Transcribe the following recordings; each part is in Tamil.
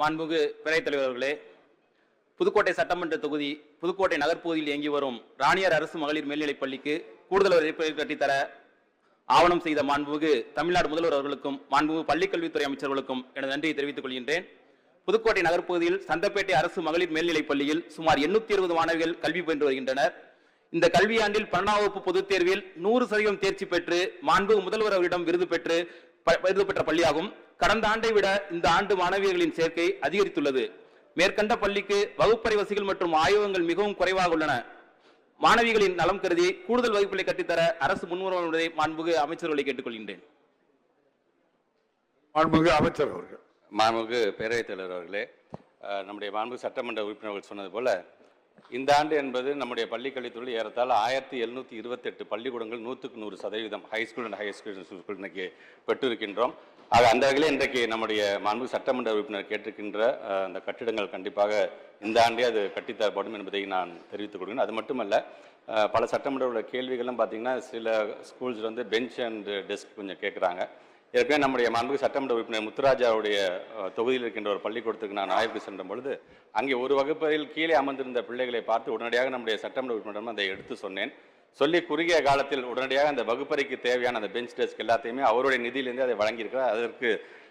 மாண்புமிகு பிறை தலைவர்களே புதுக்கோட்டை சட்டமன்ற தொகுதி புதுக்கோட்டை நகர்ப்பகுதியில் இயங்கி வரும் ராணியார் அரசு மகளிர் மேல்நிலைப் பள்ளிக்கு கூடுதல் வகுப்பறை கட்டித்தர ஆவணம் செய்த மாண்புமிகு தமிழ்நாடு முதல்வர் அவர்களுக்கும் மாண்புமிகு பள்ளிக்கல்வித்துறை அமைச்சர்களுக்கும் எனது நன்றியை தெரிவித்துக் கொள்கின்றேன். புதுக்கோட்டை நகர்ப்பகுதியில் சந்தப்பேட்டை அரசு மகளிர் மேல்நிலைப் பள்ளியில் சுமார் எண்ணூத்தி இருபது மாணவிகள் கல்வி பயின்று வருகின்றனர். இந்த கல்வியாண்டில் பன்னெண்டாம் வகுப்பு பொதுத் தேர்வில் நூறு சதவீதம் தேர்ச்சி பெற்று மாண்புமிகு முதல்வர் அவரிடம் விருது பெற்று விருது பெற்ற பள்ளியாகும். கடந்த ஆண்டை விட இந்த ஆண்டு மாணவியர்களின் சேர்க்கை அதிகரித்துள்ளது. மேற்கண்ட பள்ளிக்கு வகுப்பறை வசதிகள் மற்றும் ஆய்வகங்கள் மிகவும் குறைவாக உள்ளன. மாணவிகளின் நலம் கருதி கூடுதல் வகுப்புகளை கட்டித்தர அரசு முன்வருவதை மாண்புமிகு அமைச்சர்களை கேட்டுக்கொள்கின்றேன். மாண்புமிகு அமைச்சர் அவர்கள். மாண்புமிகு பேரவைத் தலைவர் அவர்களே நம்முடைய மாண்புமிகு சட்டமன்ற உறுப்பினர்கள் சொன்னது போல இந்த ஆண்டு என்பது நம்முடைய பள்ளிக்கல்வித்துறையில் ஏறத்தால் ஆயிரத்தி எழுநூற்றி இருபத்தெட்டு பள்ளிக்கூடங்கள் நூற்றுக்கு நூறு சதவீதம் high school and high school school இன்னைக்கு பெற்றிருக்கின்றோம். ஆக அந்த வகையில் இன்றைக்கு நம்முடைய மாண்பு சட்டமன்ற உறுப்பினர் கேட்டிருக்கின்ற அந்த கட்டிடங்கள் கண்டிப்பாக இந்த ஆண்டே அது கட்டித்தரப்படும் என்பதை நான் தெரிவித்துக் கொள்கிறேன். அது மட்டுமல்ல பல சட்டமன்ற உள்ள கேள்விகளும் பார்த்தீங்கன்னா சில ஸ்கூல்ஸ் வந்து பெஞ்ச் அண்ட் டெஸ்க் கொஞ்சம் கேட்குறாங்க ஏற்கனவே நம்முடைய மாண்புமிகு சட்டமன்ற உறுப்பினர் முத்துராஜாவுடைய தொகுதியில் இருக்கின்ற ஒரு பள்ளிக்கூடத்துக்கு நான் ஆய்வுக்கு சென்ற பொழுது அங்கே ஒரு வகுப்பறையில் கீழே அமர்ந்திருந்த பிள்ளைகளை பார்த்து உடனடியாக நம்முடைய சட்டமன்ற உறுப்பினரிடம் அதை எடுத்து சொன்னேன். சொல்லி குறுகிய காலத்தில் உடனடியாக அந்த வகுப்பறைக்கு தேவையான அந்த பெஞ்ச் டெஸ்க் எல்லாத்தையுமே அவருடைய நிதியிலேருந்து அதை வழங்கியிருக்கிறார். அதற்கு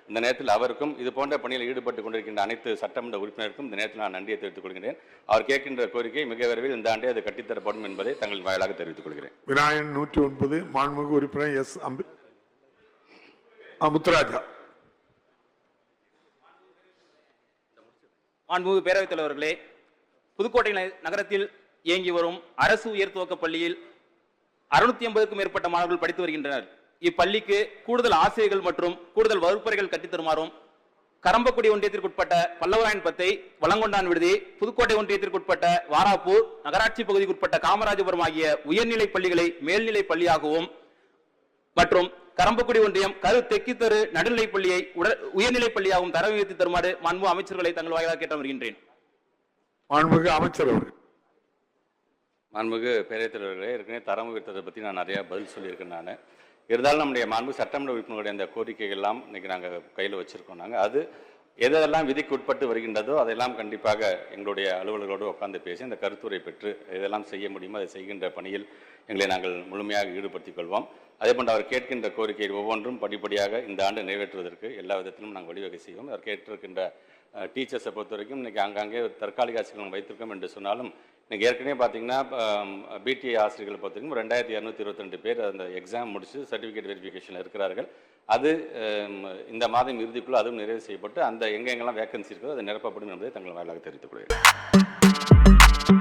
இந்த நேரத்தில் அவருக்கும் இது போன்ற பணியில் ஈடுபட்டு கொண்டிருக்கின்ற அனைத்து சட்டமன்ற உறுப்பினருக்கும் இந்த நேரத்தில் நான் நன்றியை தெரிவித்துக் கொள்கிறேன் அவர் கேட்கின்ற கோரிக்கை மிக விரைவில் இந்த ஆண்டே அது கட்டித்தரப்படும் என்பதை தங்கள் வாயிலாக தெரிவித்துக் கொள்கிறேன். விநாயகன் நூற்றி ஒன்பது மாண்புமிகு உறுப்பினர் எஸ். அம்பி முத்துராஜா மாண்புமிகு பேரவைத் தலைவர்களே புதுக்கோட்டை நகரத்தில் இயங்கி வரும் அரசு உயர் பள்ளியில் அறுநூத்தி ஐம்பதுக்கும் மேற்பட்ட மாணவர்கள் படித்து வருகின்றனர். இப்பள்ளிக்கு கூடுதல் ஆசிரியர்கள் மற்றும் கூடுதல் வகுப்பறைகள் கட்டித்தருமாறும் கரம்பக்குடி ஒன்றியத்திற்குட்பட்ட பல்லவராயன் பத்தை வளங்கொண்டான் விடுதி புதுக்கோட்டை ஒன்றியத்திற்குட்பட்ட வாராப்பூர் நகராட்சி பகுதிக்குட்பட்ட காமராஜபுரம் ஆகிய உயர்நிலை பள்ளிகளை மேல்நிலை பள்ளியாகவும் மற்றும் கரம்பக்குடி ஒன்றியம் கரு தெக்கித்தரு நடுநிலைப் பள்ளியை உட- உயர்நிலைப் பள்ளியாகவும் தரம் உயர்த்தி தருமாறு மாண்பு அமைச்சர்களை தங்கள் வாயிலாக கேட்டு வருகின்றேன். மாண்புமிகு அமைச்சர் அவர்கள். மாண்புமிகு பேரவைத் தலைவர்களே ஏற்கனவே தரம் உயர்த்ததை பற்றி நான் நிறையா பதில் சொல்லியிருக்கேன் நான். இருந்தாலும் நம்முடைய மாண்பு சட்டமன்ற உறுப்பினர்களுடைய அந்த கோரிக்கைகள் எல்லாம் இன்னைக்கு நாங்கள் கையில் வச்சிருக்கோம் நாங்கள் அது எதெல்லாம் விதிக்கு உட்பட்டு வருகின்றதோ அதெல்லாம் கண்டிப்பாக எங்களுடைய அலுவலர்களோடு உட்கார்ந்து பேசி அந்த கருத்துரை பெற்று எதெல்லாம் செய்ய முடியுமோ அதை செய்கின்ற பணியில் எங்களை நாங்கள் முழுமையாக ஈடுபடுத்திக் கொள்வோம். அதே போன்று அவர் கேட்கின்ற கோரிக்கை ஒவ்வொன்றும் படிப்படியாக இந்த ஆண்டு நிறைவேற்றுவதற்கு எல்லா விதத்திலும் நாங்கள் வழிவகை செய்வோம். அவர் கேட்டிருக்கின்ற டீச்சர்ஸை பொறுத்த வரைக்கும் இன்னைக்கு அங்கங்கே தற்காலிக ஆசிரியர்கள் வைத்திருக்கோம் என்று சொன்னாலும் இன்றைக்கி ஏற்கனவே பார்த்தீங்கன்னா பிடிஐ ஆசிரியர்களை பொறுத்த வரைக்கும் ரெண்டாயிரத்தி இரநூத்தி இருபத்தி ரெண்டு பேர் அந்த எக்ஸாம் முடித்து சர்டிஃபிகேட் வெரிஃபிகேஷனில் இருக்கிறார்கள். அது இந்த மாதம் இறுதிக்குள்ள அதுவும் நிறைவு செய்யப்பட்டு அந்த எங்கெங்கெல்லாம் வேக்கன்சி இருக்கோ அது நிரப்பப்படும் என்பதை தங்கள் வாயிலாக தெரிவித்துக் கொள்கிறேன்.